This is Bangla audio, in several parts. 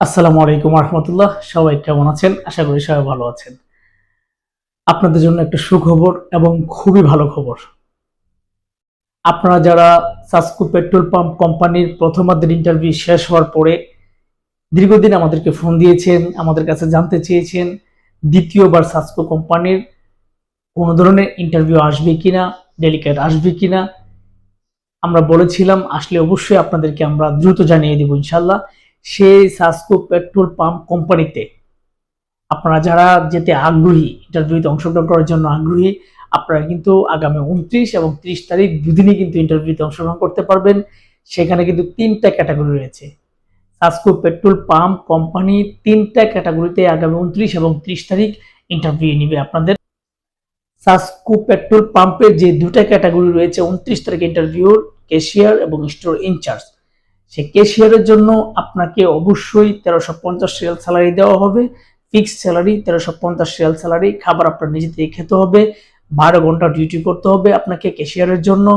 আসসালামু আলাইকুম রহমতুল্লাহ সবাই কেমন আছেন? আশা করি সবাই ভালো আছেন। আপনাদের জন্য একটা সুখবর এবং খুবই ভালো খবর। আপনারা যারা সাসকু পেট্রোল পাম্প কোম্পানির প্রথমার্ধের ইন্টারভিউ শেষ হওয়ার পরে দীর্ঘদিন আমাদেরকে ফোন দিয়েছেন, আমাদের কাছে জানতে চেয়েছেন, দ্বিতীয়বার সাসকো কোম্পানির কোনো ধরনের ইন্টারভিউ আসবে কিনা, ডেলিকেট আসবে কিনা, আমরা বলেছিলাম, আসলে অবশ্যই আপনাদেরকে আমরা দ্রুত জানিয়ে দেবো ইনশাল্লাহ সেই সাসকো পেট্রোল পাম্প কোম্পানিতে আপনারা যারা যেতে আগ্রহী ইন্টারভিউতে অংশগ্রহণ করার জন্য আগ্রহী, আপনারা কিন্তু আগামী উনত্রিশ এবং ত্রিশ তারিখ দুদিনই কিন্তু ইন্টারভিউতে অংশগ্রহণ করতে পারবেন। সেখানে কিন্তু তিনটা ক্যাটাগরি রয়েছে। সাসকো পেট্রোল পাম্প কোম্পানি তিনটা ক্যাটাগরিতে আগামী উনত্রিশ এবং ত্রিশ তারিখ ইন্টারভিউ নিবে আপনাদের। সাসকো পেট্রোল পাম্পের যে দুটা ক্যাটাগরি রয়েছে, উনত্রিশ তারিখ ইন্টারভিউর ক্যাশিয়ার এবং স্টোর ইনচার্জ সে ক্যাশিয়ারের জন্য আপনাকে অবশ্যই তেরোশো পঞ্চাশ রিয়াল স্যালারি দেওয়া হবে। ফিক্সড স্যালারি তেরোশো পঞ্চাশ রিয়াল স্যালারি। খাবার আপনার নিজে থেকে খেতে হবে। বারো ঘণ্টা ডিউটি করতে হবে আপনাকে ক্যাশিয়ারের জন্য।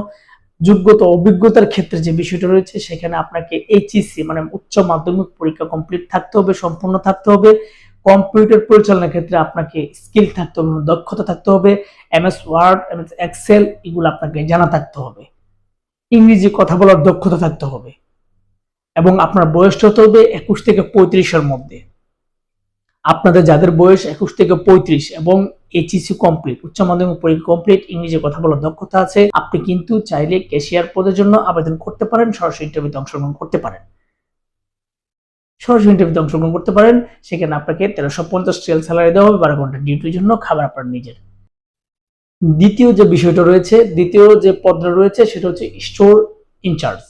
যোগ্যতা, অভিজ্ঞতার ক্ষেত্রে যে বিষয়টা রয়েছে, সেখানে আপনাকে এইচএসসি মানে উচ্চ মাধ্যমিক পরীক্ষা কমপ্লিট থাকতে হবে, সম্পূর্ণ থাকতে হবে। কম্পিউটার পরিচালনার ক্ষেত্রে আপনাকে স্কিল থাকতে হবে দক্ষতা থাকতে হবে। এমএস ওয়ার্ড এমএস এক্সেল এগুলো আপনাকে জানা থাকতে হবে। ইংরেজি কথা বলার দক্ষতা থাকতে হবে। এবং আপনার বয়সটা হতে হবে একুশ থেকে পঁয়ত্রিশের মধ্যে। আপনাদের যাদের বয়স একুশ থেকে পঁয়ত্রিশ এবং এইচএসসি কমপ্লিট উচ্চ মাধ্যমিক পরীক্ষা কমপ্লিট ইংরেজি কথা বলার দক্ষতা আছে, আপনি কিন্তু চাইলে ক্যাশিয়ার পদের জন্য আবেদন করতে পারেন, সরাসরি ইন্টারভিউতে অংশগ্রহণ করতে পারেন। সরাসরি ইন্টারভিউতে অংশগ্রহণ করতে পারেন, সেখানে আপনাকে তেরোশো পঞ্চাশ রিয়াল স্যালারি দেওয়া হবে, বারো ঘণ্টা ডিউটির জন্য খাবার আপনার নিজের। দ্বিতীয় যে বিষয়টা রয়েছে, দ্বিতীয় যে পদটা রয়েছে, সেটা হচ্ছে স্টোর ইনচার্জ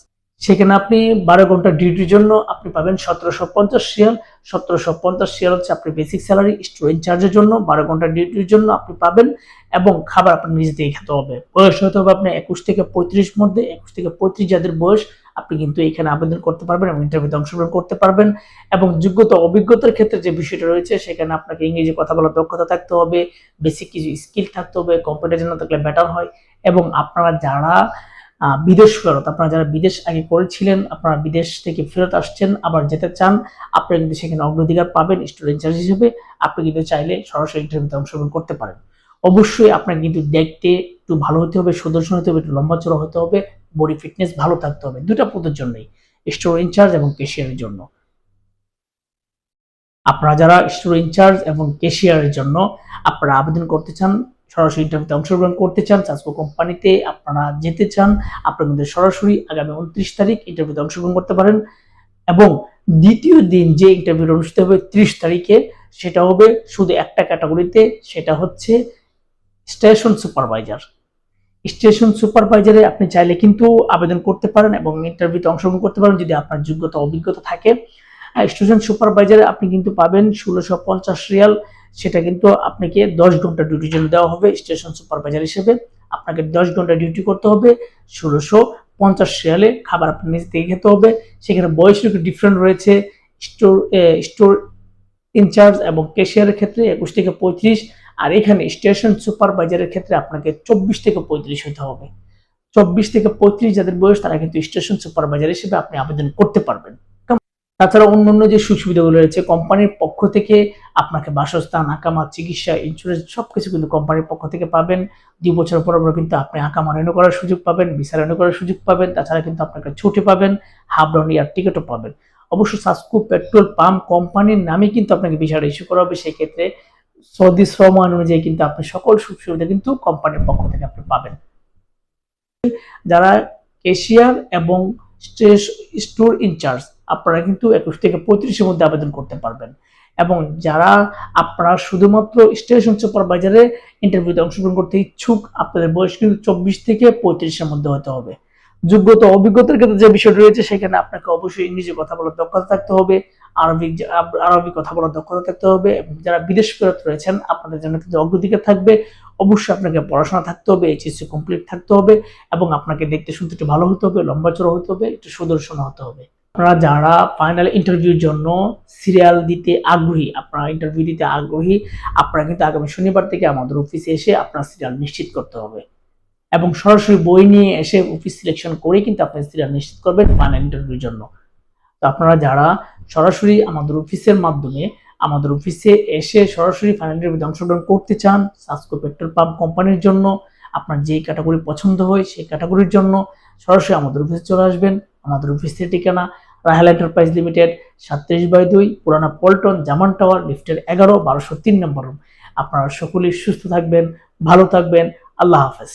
সেখানে আপনি বারো ঘণ্টা ডিউটির জন্য আপনি পাবেন সতেরোশো পঞ্চাশ রিয়াল। সতেরোশো পঞ্চাশ রিয়াল হচ্ছে আপনি বেসিক স্যালারি স্টোর চার্জের জন্য। বারো ঘণ্টা ডিউটির জন্য আপনি পাবেন এবং খাবার আপনার নিজে থেকে খেতে হবে। বয়স হতে হবে আপনার একুশ থেকে পঁয়ত্রিশ মধ্যে। একুশ থেকে পঁয়ত্রিশ যাদের বয়স, আপনি কিন্তু এখানে আবেদন করতে পারবেন এবং ইন্টারভিউতে অংশগ্রহণ করতে পারবেন। এবং যোগ্যতা, অভিজ্ঞতার ক্ষেত্রে যে বিষয়টা রয়েছে, সেখানে আপনাকে ইংরেজি কথা বলার দক্ষতা থাকতে হবে। বেসিক কিছু স্কিল থাকতে হবে। কম্পিউটার জন্য থাকলে বেটার হয়। এবং আপনারা যারা বিদেশ ফেরত। আপনারা যারা বিদেশ আগে করেছিলেন, আপনারা বিদেশ থেকে ফেরত আসছেন, আবার যেতে চান আপনারা কিন্তু সেখানে অগ্রাধিকার পাবেন স্টুডেন্ট চার্জ হিসেবে। আপনি কিন্তু চাইলে সরাসরি ইন্টারভিউতে অংশগ্রহণ করতে পারেন। অবশ্যই আপনার কিন্তু দেখতে একটু ভালো হতে হবে, সুদর্শন হতে হবে, একটু লম্বা চড়া হতে হবে বডি ফিটনেস ভালো থাকতে হবে। দুটা পদের জন্যই, স্টোর ইনচার্জ এবং কেশিয়ারের জন্য। আপনারা যারা স্টোর ইনচার্জ এবং কেশিয়ারের জন্য আপনারা আবেদন করতে চান সরাসরি ইন্টারভিউতে অংশগ্রহণ করতে চান চাষকো কোম্পানিতে আপনারা যেতে চান, আপনারা কিন্তু সরাসরি আগামী উনত্রিশ তারিখ ইন্টারভিউতে অংশগ্রহণ করতে পারেন এবং দ্বিতীয় দিন যে ইন্টারভিউ অনুষ্ঠিত হবে ত্রিশ তারিখে, সেটা হবে শুধু একটা ক্যাটাগরিতে সেটা হচ্ছে স্টেশন সুপারভাইজার স্টেশন সুপারভাইজারে আপনি চাইলে কিন্তু আবেদন করতে পারেন এবং ইন্টারভিউতে অংশগ্রহণ করতে পারেন যদি আপনার যোগ্যতা, অভিজ্ঞতা থাকে। স্টেশন সুপারভাইজারে আপনি কিন্তু পাবেন ষোলোশো পঞ্চাশ রিয়াল সেটা কিন্তু আপনাকে দশ ঘণ্টা ডিউটির জন্য দেওয়া হবে স্টেশন সুপারভাইজার হিসেবে। আপনাকে দশ ঘণ্টা ডিউটি করতে হবে, ষোলোশো পঞ্চাশ রিয়ালে খাবার আপনার নিজে থেকে খেতে হবে। সেখানে বয়সের একটু ডিফারেন্ট রয়েছে স্টোর স্টোর ইনচার্জ এবং ক্যাশিয়ারের ক্ষেত্রে একুশ থেকে পঁয়ত্রিশ, আর এখানে স্টেশন সুপারভাইজারের ক্ষেত্রে আপনাকে চব্বিশ থেকে পঁয়ত্রিশ হতে হবে। চব্বিশ থেকে পঁয়ত্রিশ যাদের বয়স, তারা কিন্তু স্টেশন সুপারভাইজার হিসেবে আপনি আবেদন করতে পারবেন। তাছাড়া অন্য অন্য যে সুবিধাগুলো রয়েছে, কোম্পানির পক্ষ থেকে আপনাকে বাসস্থান আকামা চিকিৎসা ইন্স্যুরেন্স সব কিছু কিন্তু কোম্পানির পক্ষ থেকে পাবেন। দুই বছর পর পর কিন্তু আপনি আকামা রেনু করার সুযোগ পাবেন, ভিসা রেনু করার সুযোগ পাবেন, তাছাড়া কিন্তু আপনাকে ছুটি পাবেন হাফ ডাউন ইয়ার টিকিটও পাবেন। অবশ্য সাসকু পেট্রোল পাম্প কোম্পানির নামে কিন্তু আপনাকে ভিসাটা ইস্যু করা হবে, সেই ক্ষেত্রে সৌদি শ্রম আইন অনুযায়ী কিন্তু আপনি সকল সুখ সুবিধা কিন্তু কোম্পানির পক্ষ থেকে আপনি পাবেন। যারা কেশিয়ার এবং স্টোর ইনচার্জ আপনারা কিন্তু একুশ থেকে পঁয়ত্রিশের মধ্যে আবেদন করতে পারবেন। এবং যারা আপনারা শুধুমাত্র স্টেশন সুপারভাইজারে ইন্টারভিউতে অংশগ্রহণ করতে ইচ্ছুক, আপনাদের বয়স কিন্তু চব্বিশ থেকে পঁয়ত্রিশের মধ্যে হতে হবে। যোগ্যতা অভিজ্ঞতার ক্ষেত্রে যে বিষয়টি রয়েছে, সেখানে আপনাকে অবশ্যই ইংরেজি কথা বলার দক্ষতা থাকতে হবে, আরবিক আরবি কথা বলার দক্ষতা থাকতে হবে, এবং যারা বিদেশ ফেরত রয়েছেন, আপনাদের জন্য কিন্তু অগ্রাধিকার থাকবে। অবশ্যই আপনাকে পড়াশোনা থাকতে হবে, এইচএসসি কমপ্লিট থাকতে হবে, এবং আপনাকে দেখতে শুনতে একটু ভালো হতে হবে, লম্বা চড়া হতে হবে, একটু সুদর্শন হতে হবে। আপনারা যারা ফাইনাল ইন্টারভিউর জন্য সিরিয়াল দিতে আগ্রহী, আপনারা ইন্টারভিউ দিতে আগ্রহী, আপনারা কিন্তু আগামী শনিবার থেকে আমাদের অফিসে এসে আপনার সিরিয়াল নিশ্চিত করতে হবে। এবং সরাসরি বই নিয়ে এসে অফিস সিলেকশন করে কিন্তু আপনি সিরিয়াল নিশ্চিত করবেন ফাইনাল ইন্টারভিউর জন্য। তো আপনারা যারা সরাসরি আমাদের অফিসের মাধ্যমে, আমাদের অফিসে এসে সরাসরি ফাইনাল ইন্টারভিউতে অংশগ্রহণ করতে চান সাসকো পেট্রোল পাম্প কোম্পানির জন্য, আপনার যেই ক্যাটাগরি পছন্দ হয় সেই ক্যাটাগরির জন্য সরাসরি আমাদের অফিসে চলে আসবেন। আমাদের অফিসের ঠিকানা রাহেল এন্টারপ্রাইজ লিমিটেড, সাতত্রিশ বাই দুই, পুরানা পল্টন জামান টাওয়ার, লিফটের এগারো, বারোশো তিন নম্বর রুম আপনারা সকলেই সুস্থ থাকবেন, ভালো থাকবেন, আল্লাহ হাফেজ।